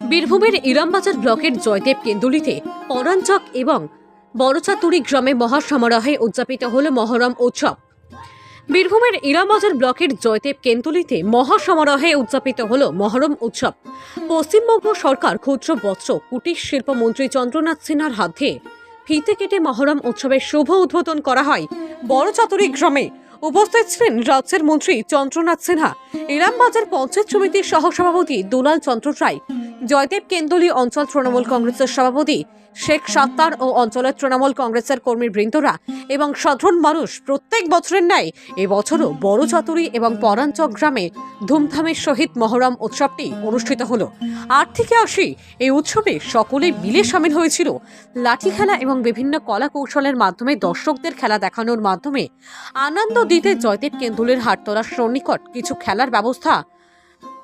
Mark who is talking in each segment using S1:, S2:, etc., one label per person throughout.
S1: বীরভূমের ইরামবাজার ব্লকের জয়দেব কেন্দুলিতে পরাঞ্চক এবং বড়চাতুরি গ্রামে মহাসমারোহে উদযাপিত হল মহরম উৎসব। বীরভূমের ইরামবাজার ব্লকের জয়দেব কেন্দুলিতে মহাসমারোহে উদযাপিত হল মহরম উৎসব। পশ্চিমবঙ্গ সরকার ক্ষুদ্র বস্ত্র, কুটির শিল্পমন্ত্রী চন্দ্রনাথ সিনহার হাতে ফিতে কেটে মহরম উৎসবের শুভ উদ্বোধন করা হয়। বড়চাতুরি গ্রামে উপস্থিত ছিলেন রাজ্যের মন্ত্রী চন্দ্রনাথ সিনহা। ইরামবাজার পঞ্চায়েত সমিতির সহসভাপতি দুলাল চন্দ্র রায়। জয়দেব কেন্দলি অঞ্চল তৃণমূল কংগ্রেসের সভাপতি, শেখ সাত্তার ও অঞ্চলের তৃণমূল কংগ্রেসের কর্মীবৃন্দরা এবং সাধারণ মানুষ প্রত্যেক বছরের ন্যায় এবছরও বড় চাতুরি এবং পরাঞ্চক গ্রামে ধুমধামের সহিত মহরম উৎসবটি অনুষ্ঠিত হলো। আট থেকে আশি এই উৎসবে সকলে মিলে সামিল হয়েছিল। লাঠি খেলা এবং বিভিন্ন কলা কৌশলের মাধ্যমে দর্শকদের খেলা দেখানোর মাধ্যমে আনন্দ দিতে জয়দেব কেন্দুলের হাটতলার সন্নিকট কিছু খেলার ব্যবস্থা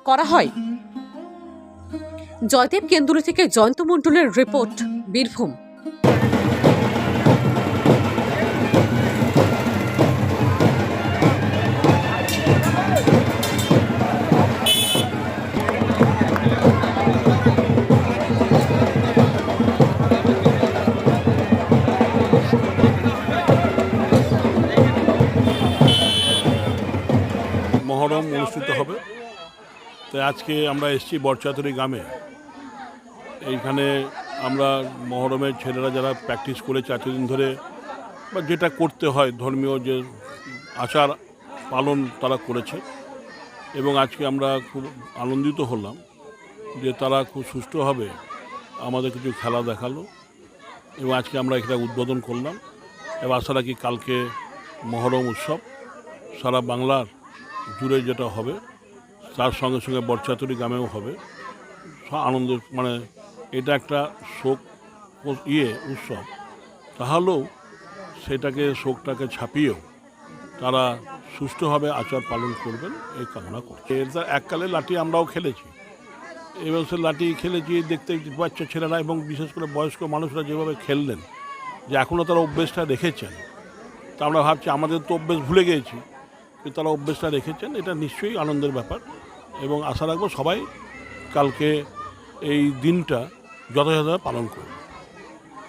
S1: করা হয়। জয়দেব কেন্দুলি থেকে জয়ন্ত মণ্ডলের রিপোর্ট বীরভূম।
S2: মহরম অনুষ্ঠিত হবে। তাই আজকে আমরা এসেছি বরচাতুরি গ্রামে। এইখানে আমরা মহরমের ছেলেরা যারা প্র্যাকটিস করেছে এতদিন ধরে বা যেটা করতে হয় ধর্মীয় যে আচার পালন তারা করেছে এবং আজকে আমরা খুব আনন্দিত হলাম যে তারা খুব সুষ্ঠুভাবে আমাদের কিছু খেলা দেখাল এবং আজকে আমরা এটা উদ্বোধন করলাম। এবং আশা রাখি কালকে মহরম উৎসব সারা বাংলার জুড়ে যেটা হবে তার সঙ্গে সঙ্গে বরচাতুরি গ্রামেও হবে। আনন্দ মানে এটা একটা শোক ইয়ে উৎসব। তাহলেও সেটাকে, শোকটাকে ছাপিয়েও তারা সুষ্ঠুভাবে আচার পালন করবেন, এই কামনা করছে। এর এককালে লাঠি আমরাও খেলেছি। এবং সে লাঠি খেলেছি, দেখতে বাচ্চা ছেলেরা এবং বিশেষ করে বয়স্ক মানুষরা যেভাবে খেললেন, যে এখনও তারা অভ্যেসটা রেখেছেন। তা আমরা ভাবছি, আমাদের তো অভ্যেস ভুলে গিয়েছি তারা অভ্যেসটা রেখেছেন, এটা নিশ্চয়ই আনন্দের ব্যাপার। এবং আশা রাখব সবাই কালকে এই দিনটা যথাযথভাবে পালন করবে।